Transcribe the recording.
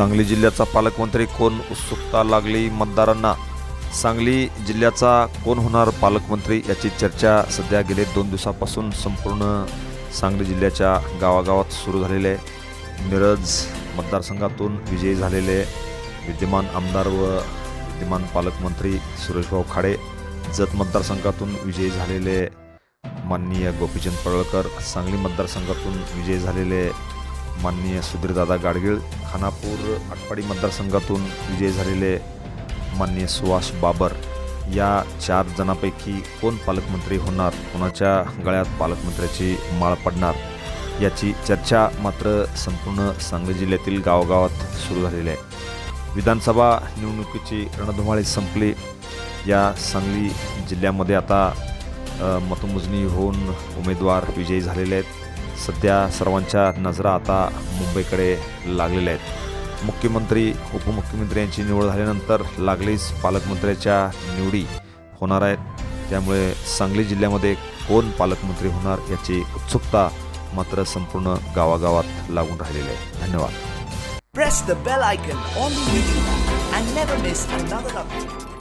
सांगली जिल्ह्याचा पालकमंत्री कोण उत्सुकता लागली? मतदारांना सांगली जिल्ह्याचा कोण होणार पालकमंत्री याची चर्चा सध्या गेले दोन दिवसापासून संपूर्ण सांगली जिल्ह्याच्या गावागावात सुरू झालेले. मिरज मतदारसंघातून विजयी झालेले विद्यमान आमदार व विद्यमान पालकमंत्री सुरेशभाऊ खाडे जत मतदारसंघातून विजयी झालेले माननीय गोपीचंद पडळकर सांगली मतदारसंघातून विजयी झालेले माननीय सुधीरदादा गाडगीळ खानापूर आटपाडी मतदारसंघातून विजयी झालेले माननीय सुभाष बाबर या चार जणांपैकी कोण पालकमंत्री होणार कोणाच्या गळ्यात पालकमंत्र्याची माळ पडणार याची चर्चा मात्र संपूर्ण सांगली जिल्ह्यातील गावागावात सुरू झालेली आहे. विधानसभा निवडणुकीची रणधुमाळी संपली. या सांगली जिल्ह्यामध्ये आता मतमोजणी होऊन उमेदवार विजयी झालेले आहेत. सध्या सर्वांच्या नजरा आता मुंबईकडे लागलेल्या आहेत. मुख्यमंत्री उपमुख्यमंत्री यांची निवड झाल्यानंतर लागलीच पालकमंत्र्याच्या निवडी होणार आहेत. त्यामुळे सांगली जिल्ह्यामध्ये कोण पालकमंत्री होणार याची उत्सुकता मात्र संपूर्ण गावागावात लागून राहिलेली आहे. धन्यवाद. Press the bell icon on the YouTube app and never miss another update.